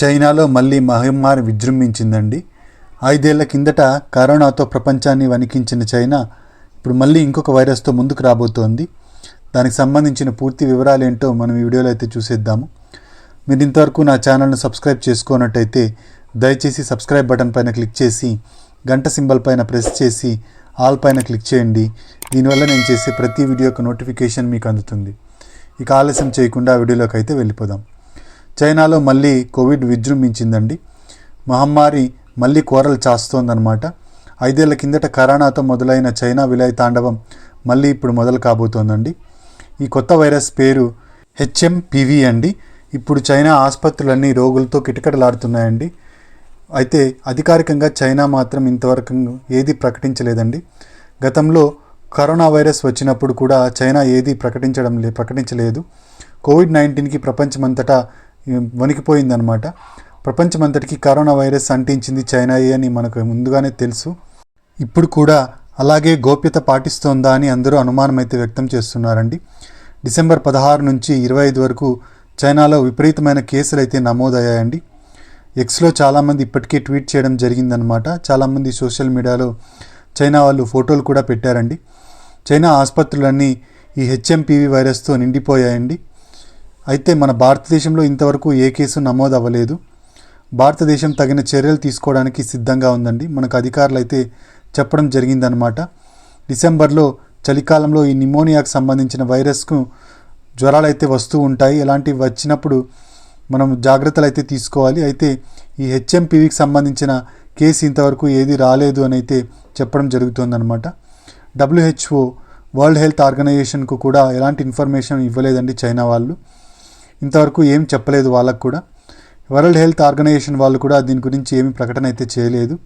చైనాలో మళ్ళీ మహమ్మారి విజృంభించిందండి. ఐదేళ్ళ కిందట కరోనాతో ప్రపంచాన్ని వణికించిన చైనా ఇప్పుడు మళ్ళీ ఇంకొక వైరస్తో ముందుకు రాబోతోంది. దానికి సంబంధించిన పూర్తి వివరాలు ఏంటో మనం ఈ వీడియోలో అయితే చూసేద్దాము. మీరు ఇంతవరకు నా ఛానల్ను సబ్స్క్రైబ్ చేసుకున్నట్టయితే దయచేసి సబ్స్క్రైబ్ బటన్ పైన క్లిక్ చేసి గంట సింబల్ పైన ప్రెస్ చేసి ఆల్ పైన క్లిక్ చేయండి. దీనివల్ల నేను చేసే ప్రతి వీడియో యొక్క నోటిఫికేషన్ మీకు అందుతుంది. ఇక ఆలస్యం చేయకుండా వీడియోలోకి అయితే వెళ్ళిపోదాం. చైనాలో మళ్ళీ కోవిడ్ విజృంభించిందండి. మహమ్మారి మళ్ళీ కోరలు చాస్తోందనమాట ఐదేళ్ళ కిందట కరోనాతో మొదలైన చైనా విలయ తాండవం మళ్ళీ ఇప్పుడు మొదలు కాబోతోందండి. ఈ కొత్త వైరస్ పేరు హెచ్ఎంపివి అండి. ఇప్పుడు చైనా ఆసుపత్రులన్నీ రోగులతో కిటకిటలాడుతున్నాయండి. అయితే అధికారికంగా చైనా మాత్రం ఇంతవరకు ఏది ప్రకటించలేదండి. గతంలో కరోనా వైరస్ వచ్చినప్పుడు కూడా చైనా ఏది ప్రకటించడం లే ప్రకటించలేదు. కోవిడ్ నైన్టీన్కి ప్రపంచమంతటా వణికిపోయిందనమాట ప్రపంచమంతటికి కరోనా వైరస్ అంటించింది చైనాయే అని మనకు ముందుగానే తెలుసు. ఇప్పుడు కూడా అలాగే గోప్యత పాటిస్తోందా అని అందరూ అనుమానం అయితే వ్యక్తం చేస్తున్నారండి. డిసెంబర్ పదహారు నుంచి ఇరవై ఐదు వరకు చైనాలో విపరీతమైన కేసులు అయితే నమోదయ్యాయండి ఎక్స్లో చాలామంది ఇప్పటికే ట్వీట్ చేయడం జరిగిందనమాట చాలామంది సోషల్ మీడియాలో చైనా వాళ్ళు ఫోటోలు కూడా పెట్టారండి. చైనా ఆసుపత్రులన్నీ ఈ హెచ్ఎంపివి వైరస్తో నిండిపోయాయండి. అయితే మన భారతదేశంలో ఇంతవరకు ఏ కేసు నమోదు అవ్వలేదు భారతదేశం తగిన చర్యలు తీసుకోవడానికి సిద్ధంగా ఉందండి. మనకు అధికారులు అయితే చెప్పడం జరిగిందనమాట డిసెంబర్లో చలికాలంలో ఈ నిమోనియాకు సంబంధించిన వైరస్కు జ్వరాలు అయితే వస్తూ ఉంటాయి. ఇలాంటివి వచ్చినప్పుడు మనం జాగ్రత్తలు అయితే తీసుకోవాలి. అయితే ఈ హెచ్ఎంపీవీకి సంబంధించిన కేసు ఇంతవరకు ఏది రాలేదు అని అయితే చెప్పడం జరుగుతుందన్నమాట. డబ్ల్యూహెచ్ఓ వరల్డ్ హెల్త్ ఆర్గనైజేషన్కు కూడా ఎలాంటి ఇన్ఫర్మేషన్ ఇవ్వలేదండి చైనా వాళ్ళు. ఇంతవరకు ఏం చెప్పలేదు వాళ్ళకు కూడా. వరల్డ్ హెల్త్ ఆర్గనైజేషన్ వాళ్ళు కూడా దీని గురించి ఏమీ ప్రకటన అయితే చేయలేదు.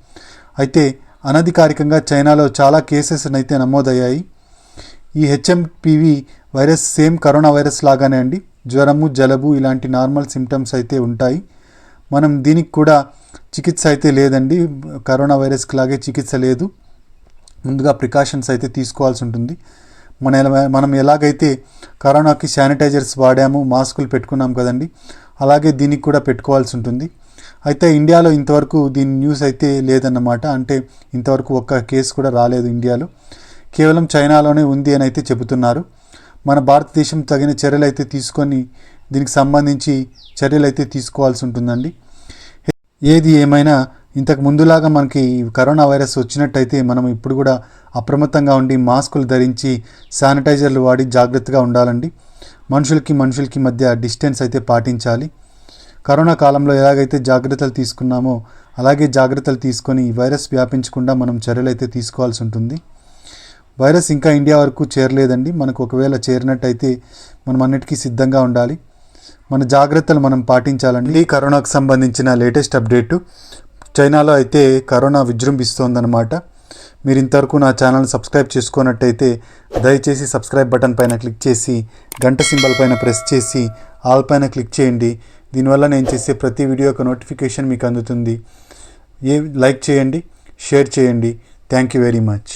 అయితే అనధికారికంగా చైనాలో చాలా కేసెస్ అయితే నమోదయ్యాయి. ఈ HMPV virus same corona virus లాగానే అండి. జ్వరము జలుబు ఇలాంటి నార్మల్ సిమ్టమ్స్ అయితే ఉంటాయి. మనం దీనికి కూడా చికిత్స అయితే లేదండి. కరోనా వైరస్కి లాగే చికిత్స లేదు. ముందుగా ప్రికాషన్స్ అయితే తీసుకోవాల్సి ఉంటుంది. మన ఎలా- మనం ఎలాగైతే కరోనాకి శానిటైజర్స్ వాడాము మాస్కులు పెట్టుకున్నాం కదండి అలాగే దీనికి కూడా పెట్టుకోవాల్సి ఉంటుంది. అయితే ఇండియాలో ఇంతవరకు దీని న్యూస్ అయితే లేదన్నమాట. అంటే ఇంతవరకు ఒక్క కేసు కూడా రాలేదు ఇండియాలో. కేవలం చైనాలోనే ఉంది అని అయితే చెబుతున్నారు. మన భారతదేశం తగిన చర్యలు అయితే తీసుకొని దీనికి సంబంధించి చర్యలు అయితే తీసుకోవాల్సి ఉంటుందండి. ఏది ఏమైనా ఇంతకు ముందులాగా మనకి ఈ కరోనా వైరస్ వచ్చినట్టయితే మనం ఇప్పుడు కూడా అప్రమత్తంగా ఉండి మాస్కులు ధరించి శానిటైజర్లు వాడి జాగ్రత్తగా ఉండాలండి. మనుషులకి మనుషులకి మధ్య డిస్టెన్స్ అయితే పాటించాలి. కరోనా కాలంలో ఎలాగైతే జాగ్రత్తలు తీసుకున్నామో అలాగే జాగ్రత్తలు తీసుకొని వైరస్ వ్యాపించకుండా మనం చర్యలు అయితే తీసుకోవాల్సి ఉంటుంది. వైరస్ ఇంకా ఇండియా వరకు చేరలేదండి. మనకు ఒకవేళ చేరినట్టయితే మనం అన్నిటికీ సిద్ధంగా ఉండాలి. మన జాగ్రత్తలు మనం పాటించాలండి. కరోనాకు సంబంధించిన లేటెస్ట్ అప్డేటు చైనాలో అయితే కరోనా విజృంభిస్తోందన్నమాట. మీరు ఇంతవరకు నా ఛానల్ సబ్స్క్రైబ్ చేసుకున్నట్టయితే దయచేసి సబ్స్క్రైబ్ బటన్ పైన క్లిక్ చేసి గంట సింబల్ పైన ప్రెస్ చేసి ఆల్ పైన క్లిక్ చేయండి. దీనివల్ల నేను చేసే ప్రతి వీడియో యొక్క నోటిఫికేషన్ మీకు అందుతుంది. ఏ లైక్ చేయండి షేర్ చేయండి. Thank you very much.